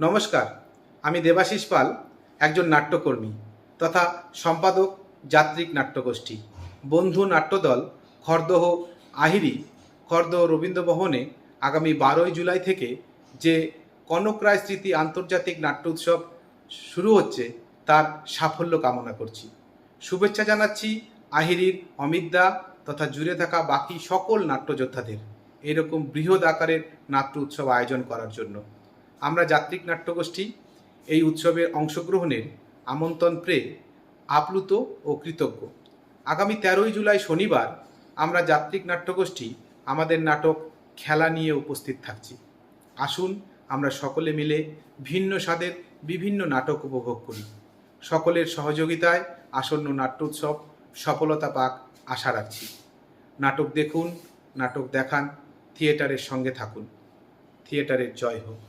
নমস্কার, আমি দেবাশিস পাল, একজন নাট্যকর্মী তথা সম্পাদক যাত্রিক নাট্যগোষ্ঠী। বন্ধু নাট্যদল, খর্দহ আহিরি, খর্দহ রবীন্দ্রভবনে আগামী বারোই জুলাই থেকে যে কনক রায় স্মৃতি আন্তর্জাতিক নাট্য উৎসব শুরু হচ্ছে, তার সাফল্য কামনা করছি। শুভেচ্ছা জানাচ্ছি আহিরির অমিতদা তথা জুড়ে থাকা বাকি সকল নাট্যযোদ্ধাদের, এরকম বৃহৎ আকারের নাট্য উৎসব আয়োজন করার জন্য। আমরা যাত্রিক নাট্যগোষ্ঠী এই উৎসবের অংশগ্রহণের আমন্ত্রণ পেয়ে আপ্লুত ও কৃতজ্ঞ। আগামী তেরোই জুলাই শনিবার আমরা যাত্রিক নাট্যগোষ্ঠী আমাদের নাটক খেলা নিয়ে উপস্থিত থাকছি। আসুন আমরা সকলে মিলে ভিন্ন স্বাদের বিভিন্ন নাটক উপভোগ করি। সকলের সহযোগিতায় আসন্ন নাট্য উৎসব সফলতা পাক আশা রাখছি। নাটক দেখুন, নাটক দেখান, থিয়েটারের সঙ্গে থাকুন। থিয়েটারের জয় হোক।